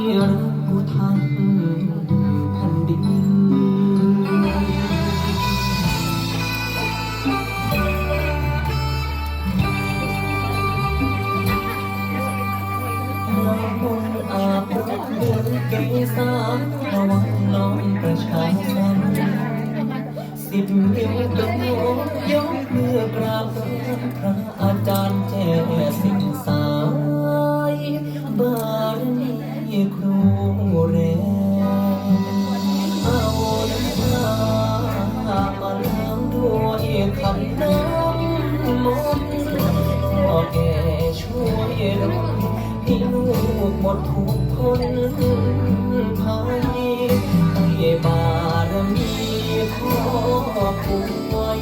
รู้ทันแผ่นดินเมืองบนอาบบนเกสารวังลอยประชาสันสิบเดียวกับโยม แก่ช่วยลดให้ลูกหมดทุกคนภัยให้บารมีพ่อป่วย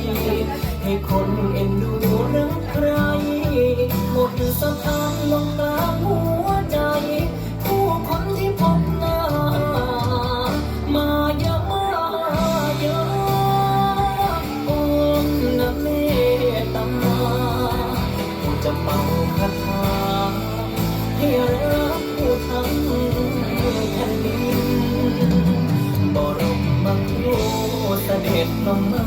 ให้คนเอ็นดูรักใครหมดสะพานลงไป ให้รักผู้ทั้งแผ่นดินบรมครูเสด็จลงมา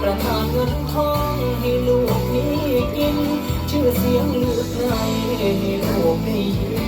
ประทานเงินทองให้ลูกนี้กิน ชื่อเสียงลือไกลให้ลูกได้ยิน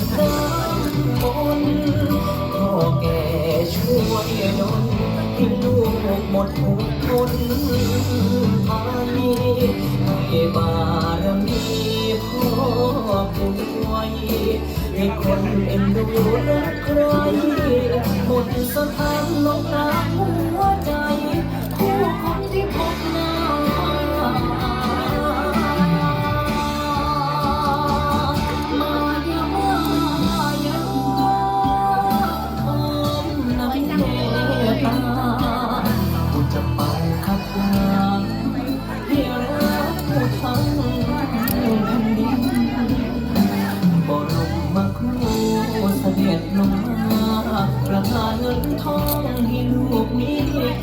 ด้วยคำน้ำมนพ่อแก่ช่วยดลให้ลูกหมดทุกคนภัยให้บารมีพ่อป่วยให้คนเอ็นดูรักใครหมดสถานลงกล เสด็จลงมาประทานเงินทองให้ลูกมี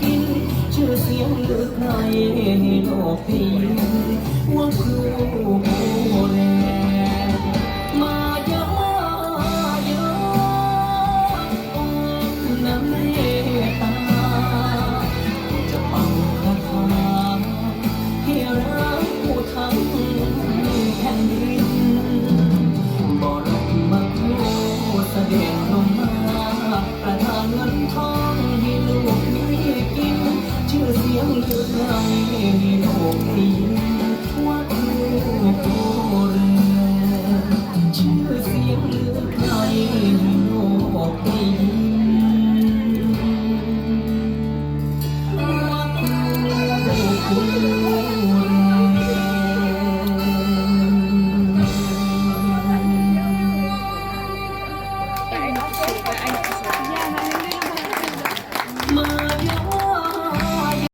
กิน ชื่อเสียงลือไกลให้โลกได้ยินว่าครู จุดให้ผมดี